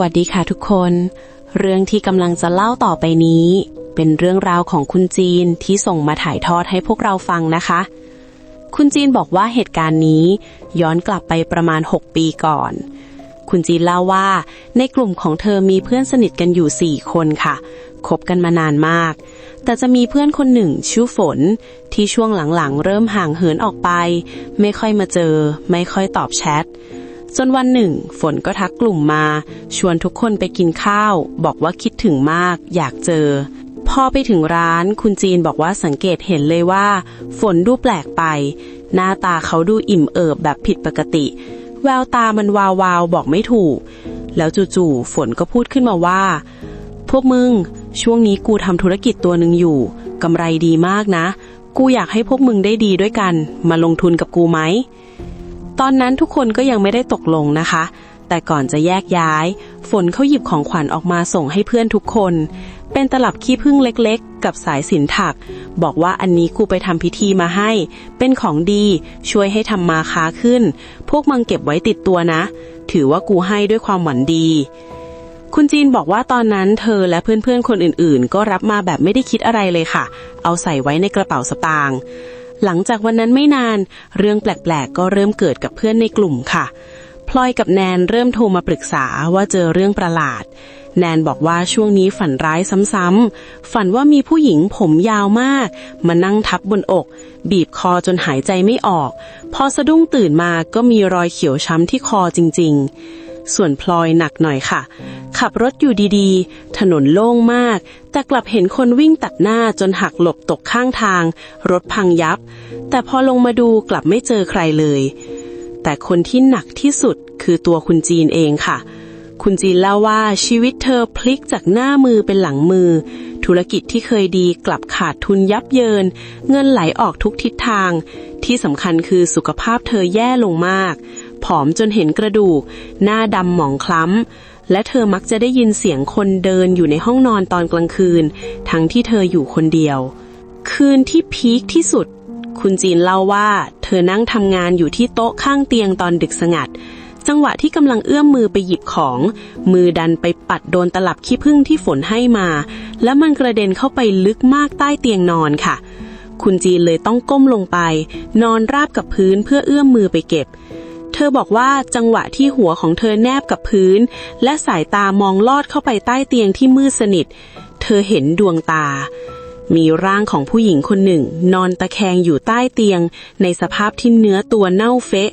วัสดีค่ะทุกคน เรื่องที่กำลังจะเล่าต่อไปนี้ เป็นเรื่องราวของคุณจีนที่ส่งมาถ่ายทอดให้พวกเราฟังนะคะ คุณจีนบอกว่าเหตุการณ์นี้ย้อนกลับไปประมาณ 6 ปีก่อน คุณจีนเล่าว่า ในกลุ่มของเธอมีเพื่อนสนิทกันอยู่ 4 คนค่ะคบกันมานานมาก แต่จะมีเพื่อนคนหนึ่งชื่อฝน ที่ช่วงหลังๆ เริ่มห่างเหินออกไป ไม่ค่อยมาเจอ ไม่ค่อยตอบแชท จนวันหนึ่ง ฝนก็ทักกลุ่มมา ชวนทุกคนไปกินข้าว บอกว่าคิดถึงมาก อยากเจอ พอไปถึงร้าน คุณจีนบอกว่าสังเกตเห็นเลยว่า ฝนดูแปลกไป หน้าตาเขาดูอิ่มเอิบแบบผิดปกติ แววตามันวาวาวบอกไม่ถูก แล้วจู่ๆฝนก็พูดขึ้นมาว่า พวกมึง ช่วงนี้กูทำธุรกิจตัวหนึ่งอยู่กำไรดีมากนะ กูอยากให้พวกมึงได้ดีด้วยกัน มาลงทุนกับกูไหม ตอนนั้นทุกคนก็ยังไม่ได้ตกลงนะคะ แต่ก่อนจะแยกย้าย ฝนเขาหยิบของขวัญออกมาส่งให้เพื่อนทุกคน เป็นตลับขี้ผึ้งเล็กๆ กับสายสินถัก บอกว่าอันนี้กูไปทำพิธีมาให้ เป็นของดีช่วยให้ทำมาค้าขึ้น พวกมึงเก็บไว้ติดตัวนะ ถือว่ากูให้ด้วยความหวังดี คุณจีนบอกว่าตอนนั้นเธอและเพื่อนๆคนอื่นๆ ก็รับมาแบบไม่ได้คิดอะไรเลยค่ะ เอาใส่ไว้ในกระเป๋าสตางค์ หลังจากวันนั้นไม่นาน เรื่องแปลกๆ ก็เริ่มเกิดกับเพื่อนในกลุ่มค่ะ พลอยกับแนนเริ่มโทรมาปรึกษาว่าเจอเรื่องประหลาด แนนบอกว่าช่วงนี้ฝันร้ายซ้ำๆ ฝันว่ามีผู้หญิงผมยาวมาก มานั่งทับบนอก บีบคอจนหายใจไม่ออก พอสะดุ้งตื่นมาก็มีรอยเขียวช้ำที่คอจริง ๆ ส่วนพลอยหนักหน่อยค่ะ ขับรถอยู่ดีๆ ถนนโล่งมาก แต่กลับเห็นคนวิ่งตัดหน้าจนหักหลบตกข้างทาง รถพังยับ แต่พอลงมาดูกลับไม่เจอใครเลย แต่คนที่หนักที่สุดคือตัวคุณจีนเองค่ะ คุณจีนเล่าว่าชีวิตเธอพลิกจากหน้ามือเป็นหลังมือ ธุรกิจที่เคยดีกลับขาดทุนยับเยิน เงินไหลออกทุกทิศทาง ที่สำคัญคือสุขภาพเธอแย่ลงมาก อมจนเห็นกระดูก หน้าดำหมองคล้ำ และเธอมักจะได้ยินเสียงคนเดินอยู่ในห้องนอนตอนกลางคืน ทั้งที่เธออยู่คนเดียว คืนที่พีคที่สุด คุณจีนเล่าว่า เธอนั่งทำงานอยู่ที่โต๊ะข้างเตียงตอนดึกสงัด จังหวะที่กำลังเอื้อมมือไปหยิบของ มือดันไปปัดโดนตลับขี้ผึ้งที่ฝนให้มา แล้วมันกระเด็นเข้าไปลึกมากใต้เตียงนอนค่ะคุณจีนเลยต้องก้มลงไป นอนราบกับพื้นเพื่อเอื้อมมือไปเก็บ เธอบอกว่าจังหวะที่หัวของเธอแนบกับพื้น และสายตามองลอดเข้าไปใต้เตียงที่มืดสนิท เธอเห็นดวงตา มีร่างของผู้หญิงคนหนึ่ง นอนตะแคงอยู่ใต้เตียง ในสภาพที่เนื้อตัวเน่าเฟะ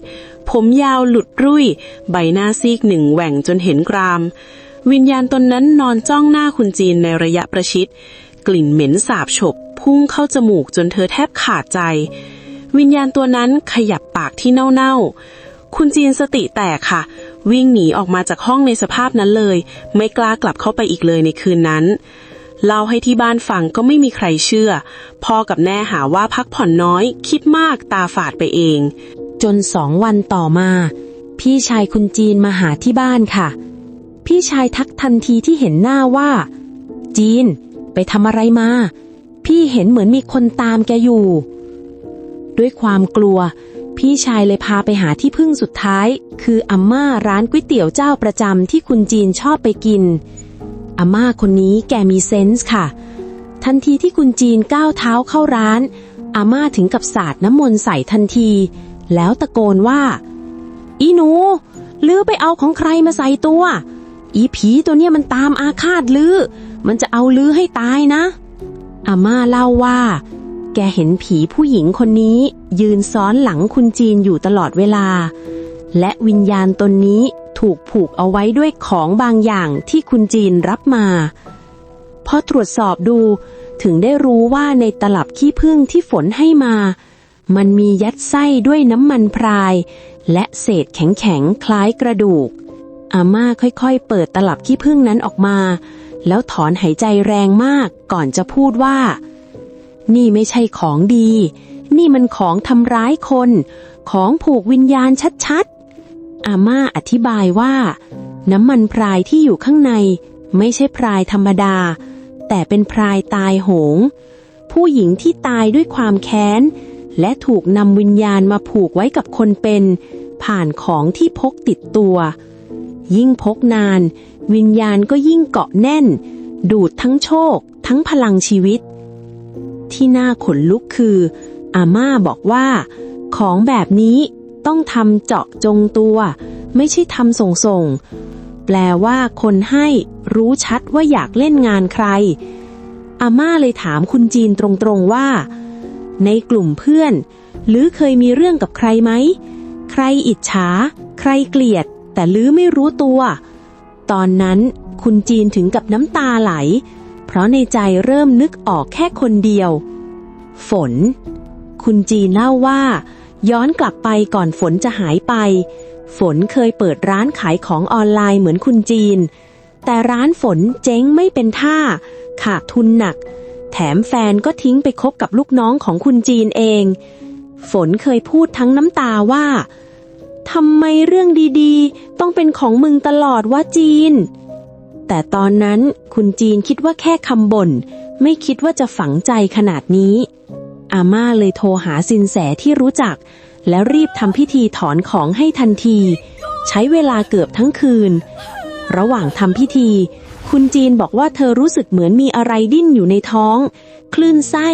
ผมยาวหลุดรุ่ย ใบหน้าซีกหนึ่งแหว่งจนเห็นกราม วิญญาณตนนั้นนอนจ้องหน้าคุณจีนในระยะประชิด กลิ่นเหม็นสาบฉบ พุ่งเข้าจมูกจนเธอแทบขาดใจ วิญญาณตัวนั้นขยับปากที่เน่าๆ คุณจีนสติแตกค่ะ วิ่งหนีออกมาจากห้องในสภาพนั้นเลย ไม่กล้ากลับเข้าไปอีกเลยในคืนนั้นเล่าให้ที่บ้านฟังก็ไม่มีใครเชื่อ พ่อกับแม่หาว่าพักผ่อนน้อย คิดมากตาฝาดไปเอง จนสองวันต่อมา พี่ชายคุณจีนมาหาที่บ้านค่ะ พี่ชายทักทันทีที่เห็นหน้าว่า จีน ไปทำอะไรมา พี่เห็นเหมือนมีคนตามแกอยู่ ด้วยความกลัว พี่ชายเลยพาไปหาที่พึ่งสุดท้าย คืออาม่าร้านก๋วยเตี๋ยวเจ้าประจำที่คุณจีนชอบไปกิน อาม่าคนนี้แกมีเซนส์ค่ะ ทันทีที่คุณจีนก้าวเท้าเข้าร้าน อาม่าถึงกับสาดน้ำมนต์ใส่ทันที แล้วตะโกนว่า อีหนู ลือไปเอาของใครมาใส่ตัว อีผีตัวเนี้ยมันตามอาฆาตลือ มันจะเอาลือให้ตายนะ อาม่าเล่าว่า แกเห็นผีผู้หญิงคนนี้ ยืนซ้อนหลังคุณจีนอยู่ตลอดเวลา และวิญญาณตนนี้ถูกผูกเอาไว้ด้วยของบางอย่างที่คุณจีนรับมา พอตรวจสอบดูถึงได้รู้ว่าในตลับขี้ผึ้งที่ฝนให้มา มันมียัดไส้ด้วยน้ำมันพราย และเศษแข็งๆคล้ายกระดูก อาม่าค่อยๆ เปิดตลับขี้ผึ้งนั้นออกมา แล้วถอนหายใจแรงมากก่อนจะพูดว่า นี่ไม่ใช่ของดี นี่มันของทำร้ายคน ของผูกวิญญาณชัดๆ อาม่าอธิบายว่า น้ำมันพรายที่อยู่ข้างใน ไม่ใช่พรายธรรมดา แต่เป็นพรายตายโหง ผู้หญิงที่ตายด้วยความแค้น และถูกนำวิญญาณมาผูกไว้กับคนเป็น ผ่านของที่พกติดตัว ยิ่งพกนาน วิญญาณก็ยิ่งเกาะแน่น ดูดทั้งโชค ทั้งพลังชีวิต ที่น่าขนลุกคือ อาม่าบอกว่า ของแบบนี้ต้องทำเจาะจงตัว ไม่ใช่ทำส่งส่งๆแปลว่าคนให้รู้ชัดว่าอยากเล่นงานใคร อาม่าเลยถามคุณจีนตรงๆว่า ในกลุ่มเพื่อน หรือเคยมีเรื่องกับใครไหม ใครอิจฉา ใครเกลียด แต่ลือไม่รู้ตัว ตอนนั้นคุณจีนถึงกับน้ำตาไหล เพราะในใจเริ่มนึกออกแค่คนเดียว ฝน คุณจีนเล่าว่า ย้อนกลับไปก่อนฝนจะหายไป ฝนเคยเปิดร้านขายของออนไลน์เหมือนคุณจีน แต่ร้านฝนเจ๊งไม่เป็นท่า ขาดทุนหนัก แถมแฟนก็ทิ้งไปคบกับลูกน้องของคุณจีนเอง ฝนเคยพูดทั้งน้ำตาว่าทำไมเรื่องดีๆ ต้องเป็นของมึงตลอดว่าจีน แต่ตอนนั้นคุณจีนคิดว่าแค่คำบ่น ไม่คิดว่าจะฝังใจขนาดนี้ อาม่าเลยโทรหาสินแสที่รู้จัก แล้วรีบทำพิธีถอนของให้ทันที ใช้เวลาเกือบทั้งคืน ระหว่างทำพิธี คุณจีนบอกว่าเธอรู้สึกเหมือนมีอะไรดิ้นอยู่ในท้อง คลื่นไส้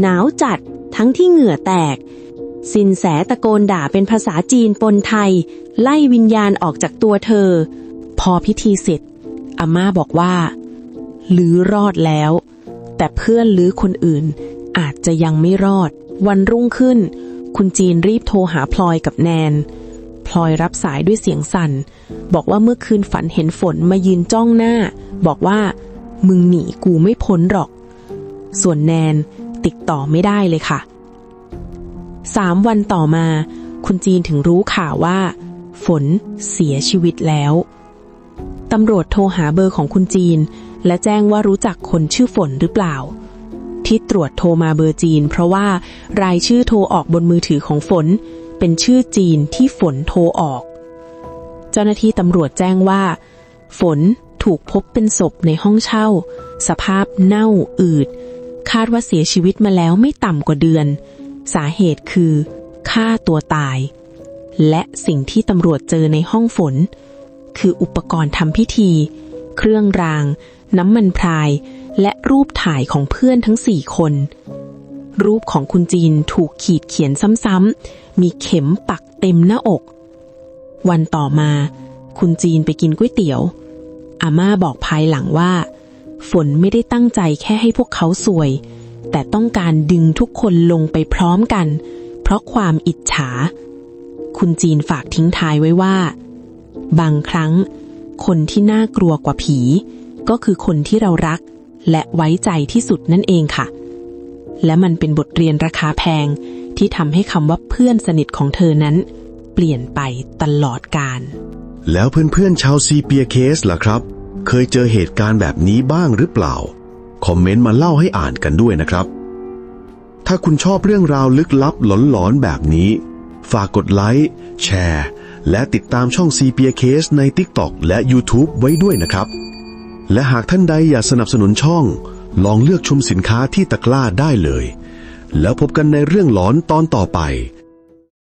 หนาวจัด ทั้งที่เหงื่อแตก สินแสตะโกนด่าเป็นภาษาจีนปนไทย ไล่วิญญาณออกจากตัวเธอ พอพิธีเสร็จ อาม่าบอกว่าลือรอดแล้ว แต่เพื่อนลือคนอื่นอาจจะยังไม่รอด วันรุ่งขึ้น คุณจีนรีบโทรหาพลอยกับแนน พลอยรับสายด้วยเสียงสั่น บอกว่าเมื่อคืนฝันเห็นฝนมายืนจ้องหน้า บอกว่า มึงหนีกูไม่พ้นหรอก ส่วนแนนติดต่อไม่ได้เลยค่ะสามวันต่อมา คุณจีนถึงรู้ข่าวว่า ฝนเสียชีวิตแล้ว ตำรวจโทรหาเบอร์ของคุณจีน และแจ้งว่ารู้จักคนชื่อฝนหรือเปล่า ที่ตรวจโทรมาเบอร์จีน เพราะว่ารายชื่อโทรออกบนมือถือของฝน เป็นชื่อจีนที่ฝนโทรออก เจ้าหน้าที่ตำรวจแจ้งว่า ฝนถูกพบเป็นศพในห้องเช่า สภาพเน่าอืด คาดว่าเสียชีวิตมาแล้วไม่ต่ำกว่าเดือน สาเหตุคือฆ่าตัวตาย และสิ่งที่ตำรวจเจอในห้องฝน คืออุปกรณ์ทำพิธี เครื่องราง น้ำมันพราย และรูปถ่ายของเพื่อนทั้งสี่คน รูปของคุณจีนถูกขีดเขียนซ้ำๆ มีเข็มปักเต็มหน้าอก วันต่อมา คุณจีนไปกินก๋วยเตี๋ยว อาม่าบอกภายหลังว่า ฝนไม่ได้ตั้งใจแค่ให้พวกเขาสวย แต่ต้องการดึงทุกคนลงไปพร้อมกัน เพราะความอิจฉา คุณจีนฝากทิ้งท้ายไว้ว่า บางครั้ง คนที่น่ากลัวกว่าผี ก็คือคนที่เรารัก และไว้ใจที่สุดนั่นเองค่ะ และมันเป็นบทเรียนราคาแพงที่ทำให้คำว่าเพื่อนสนิทของเธอนั้น เปลี่ยนไปตลอดกาลแล้วเพื่อนๆชาวซีเปียเคสล่ะครับ เคยเจอเหตุการณ์แบบนี้บ้างหรือเปล่า คอมเมนต์มาเล่าให้อ่านกันด้วยนะครับ ถ้าคุณชอบเรื่องราวลึกลับหลอนๆแบบนี้ ฝากกดไลค์แชร์ และติดตามช่อง Cpi Case ใน TikTok และ YouTube ไว้ด้วยนะครับ และหากท่านใดอยากสนับสนุนช่อง ลองเลือกชมสินค้าที่ตะกร้าได้เลย แล้วพบกันในเรื่องหลอนตอนต่อไป